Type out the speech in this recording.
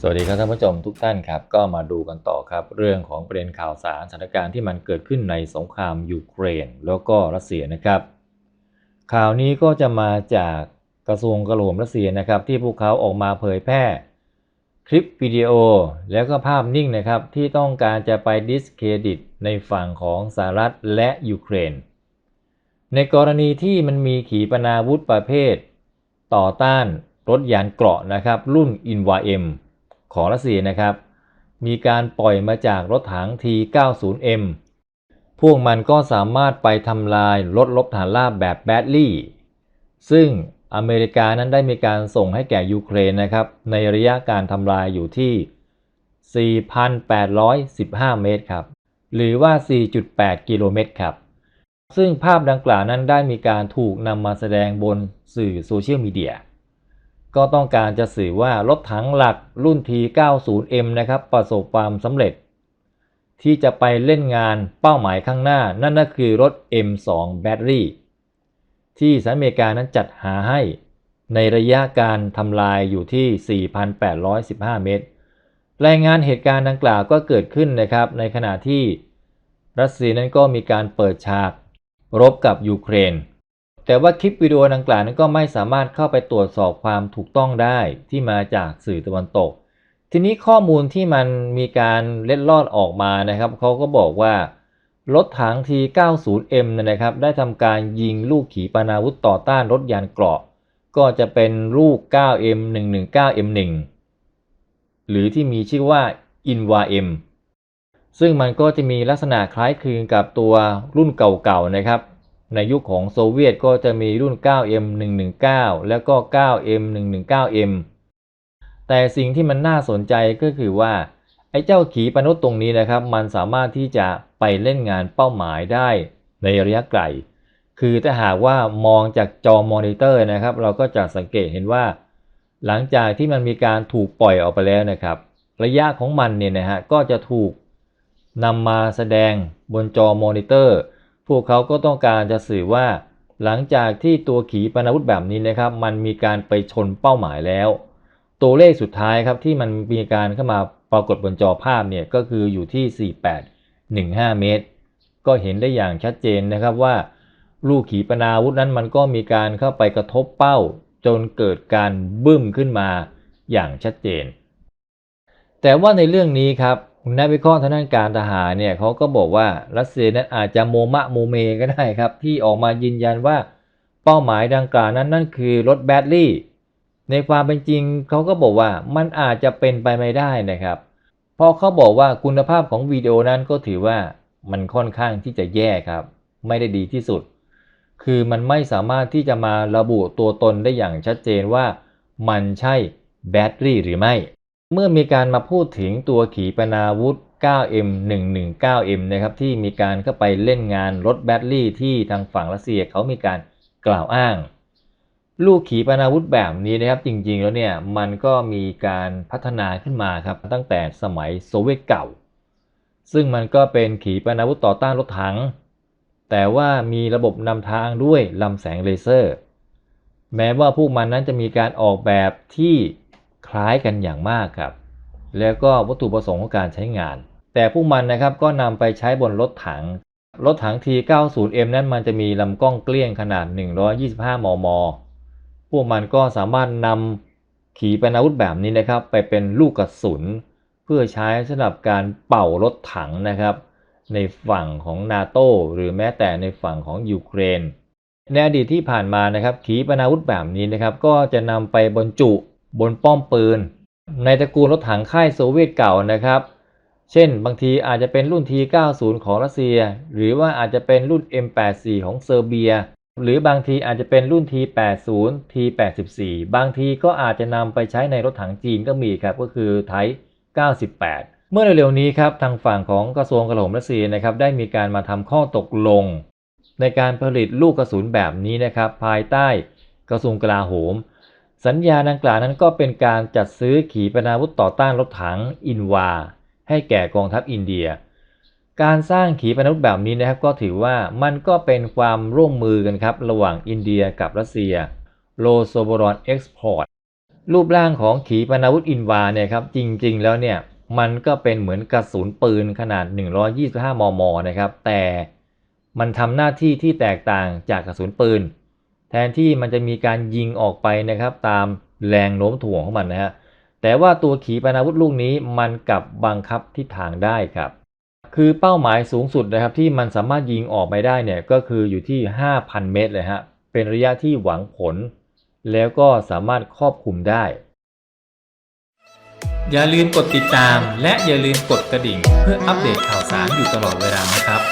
สวัสดีครับท่านผู้ชมทุกท่านครับ ก็มาดูกันต่อครับ เรื่องของประเด็นข่าวสารสถานการณ์ที่มันเกิดขึ้นในสงครามยูเครน แล้วก็รัสเซียนะครับ ข่าวนี้ก็จะมาจากกระทรวงกลาโหมรัสเซียนะครับ ที่พวกเขาออกมาเผยแพร่ คลิปวิดีโอ แล้วก็ภาพนิ่งนะครับ ที่ต้องการจะไปดิสเครดิตในฝั่งของสหรัฐและยูเครน ในกรณีที่มันมีขีปนาวุธประเภท ต่อต้านรถยานเกราะนะครับ รุ่น i n v a m ของรัสเซียนะครับ มีการปล่อยมาจากรถถัง T90M พวกมันก็สามารถไปทำลายรถลบฐานราบแบบแบดลี่ ซึ่งอเมริกานั้นได้มีการส่งให้แก่ยูเครนนะครับ ในระยะการทำลายอยู่ที่ 4,815 เมตรครับ หรือว่า 4.8 กิโลเมตรครับ ซึ่งภาพดังกล่าวนั้นได้มีการถูกนำมาแสดงบนสื่อโซเชียลมีเดีย ก็ต้องการจะสื่อว่ารถถังหลักรุ่น T90M นะครับประสบความสำเร็จ ที่จะไปเล่นงานเป้าหมายข้างหน้านั่นก็คือรถ M2 แบตเตอรี่ที่สหรัฐอเมริกานั้นจัดหาให้ในระยะการทำลายอยู่ที่ 4,815 เมตร รายงานเหตุการณ์ดังกล่าวก็เกิดขึ้นนะครับในขณะที่รัสเซียนั้นก็มีการเปิดฉาก รบกับยูเครน แต่ว่าคลิปวิดีโอดังกล่าวนั้นก็ไม่สามารถเข้าไปตรวจสอบความถูกต้องได้ที่มาจากสื่อตะวันตก ทีนี้ข้อมูลที่มันมีการเล็ดลอดออกมานะครับเขาก็บอกว่ารถถัง T90M เนยนะครับ ได้ทำการยิงลูกขีปนาวุธต่อต้านรถยานเกราะ ก็จะเป็นลูก 9M119M1 หรือที่มีชื่อว่า INVA-M ซึ่งมันก็จะมีลักษณะคล้ายคลึงกับตัวรุ่นเก่าๆนะครับ ในยุคของโซเวียตก็จะมีรุ่น 9M119 แล้วก็ 9M119M แต่สิ่งที่มันน่าสนใจก็คือว่า ไอ้เจ้าขีปนาวุธตรงนี้นะครับ มันสามารถที่จะไปเล่นงานเป้าหมายได้ในระยะไกล คือถ้าหากว่ามองจากจอมอนิเตอร์นะครับ เราก็จะสังเกตเห็นว่า หลังจากที่มันมีการถูกปล่อยออกไปแล้วนะครับ ระยะของมันเนี่ยนะฮะก็จะถูกนำมาแสดงบนจอมอนิเตอร์ พวกเขาก็ต้องการจะสื่อว่า หลังจากที่ตัวขีปนาวุธแบบนี้นะครับ มันมีการไปชนเป้าหมายแล้ว ตัวเลขสุดท้ายครับที่มันมีการเข้ามาปรากฏบนจอภาพเนี่ยก็คืออยู่ที่ 4815 เมตร ก็เห็นได้อย่างชัดเจนนะครับว่า ลูกขีปนาวุธนั้นมันก็มีการเข้าไปกระทบเป้า จนเกิดการบึ้มขึ้นมาอย่างชัดเจน แต่ว่าในเรื่องนี้ครับ นักวิเคราะห์ทางด้านการทหารเนี่ยเขาก็บอกว่ารัสเซียนั้นอาจจะโมมะโมเมก็ได้ครับ ที่ออกมายืนยันว่าเป้าหมายดังกล่าวนั้นนั่นคือรถแบตเตอรี่ ในความเป็นจริงเขาก็บอกว่ามันอาจจะเป็นไปไม่ได้นะครับเพราะเขาบอกว่าคุณภาพของวิดีโอนั้นก็ถือว่ามันค่อนข้างที่จะแย่ครับ ไม่ได้ดีที่สุด คือมันไม่สามารถที่จะมาระบุตัวตนได้อย่างชัดเจนว่า มันใช่แบตเตอรี่หรือไม่ เมื่อมีการมาพูดถึงตัวขีปนาวุธ 9M119M นะครับที่มีการเข้าไปเล่นงานรถแบตเตอรี่ที่ทางฝั่งรัสเซียเขามีการกล่าวอ้าง ลูกขีปนาวุธแบบนี้นะครับจริงๆแล้วเนี่ยมันก็มีการพัฒนาขึ้นมาครับตั้งแต่สมัยโซเวียตเก่า ซึ่งมันก็เป็นขีปนาวุธต่อต้านรถถัง แต่ว่ามีระบบนำทางด้วยลำแสงเลเซอร์ แม้ว่าพวกมันนั้นจะมีการออกแบบที่ คล้ายกันอย่างมากครับ แล้วก็วัตถุประสงค์ของการใช้งาน แต่พวกมันนะครับก็นำไปใช้บนรถถัง รถถัง T90M นั้นมันจะมีลำกล้องเกลี้ยงขนาด 125 มม พวกมันก็สามารถนำขีปนาวุธแบบนี้นะครับ ไปเป็นลูกกระสุน เพื่อใช้สำหรับการเป่ารถถังนะครับ ในฝั่งของนาโตหรือแม้แต่ในฝั่งของยูเครนในอดีตที่ผ่านมานะครับขีปนาวุธแบบนี้นะครับ ก็จะนำไปบรรจุ บนป้อมปืน ในตระกูลรถถังค่ายโซเวียตเก่านะครับ เช่นบางทีอาจจะเป็นรุ่น T90 ของรัสเซีย หรือว่าอาจจะเป็นรุ่น M84 ของเซอร์เบีย หรือบางทีอาจจะเป็นรุ่น T80 T84 บางทีก็อาจจะนำไปใช้ในรถถังจีนก็มีครับก็คือไทป์98เมื่อเร็วๆนี้ครับทางฝั่งของกระทรวงกลาโหมรัสเซียนะครับได้มีการมาทำข้อตกลง ในการผลิตลูกกระสุนแบบนี้นะครับภายใต้กระทรวงกลาโหม สัญญาดังกล่าวนั้นก็เป็นการจัดซื้อขีปนาวุธต่อต้านรถถังอินวา ให้แก่กองทัพอินเดีย การสร้างขีปนาวุธแบบนี้นะครับก็ถือว่ามันก็เป็นความร่วมมือกันครับระหว่างอินเดียกับรัสเซียโลโซบรอนเอ็กซ์พอร์ตรูปร่างของขีปนาวุธอินวาเนี่ยครับจริงๆแล้วเนี่ยมันก็เป็นเหมือนกระสุนปืนขนาด 125 มม นะครับ แต่มันทำหน้าที่ที่แตกต่างจากกระสุนปืน แทนที่มันจะมีการยิงออกไปนะครับ ตามแรงโน้มถ่วงของมันนะฮะแต่ว่าตัวขีปนาวุธลูกนี้มันกลับบังคับทิศทางได้ครับ คือเป้าหมายสูงสุดนะครับที่มันสามารถยิงออกไปได้เนี่ยก็คืออยู่ที่ 5,000 เมตรเลยฮะเป็นระยะที่หวังผล แล้วก็สามารถครอบคลุมได้ อย่าลืมกดติดตาม และอย่าลืมกดกระดิ่ง เพื่ออัปเดตข่าวสารอยู่ตลอดเวลานะครับ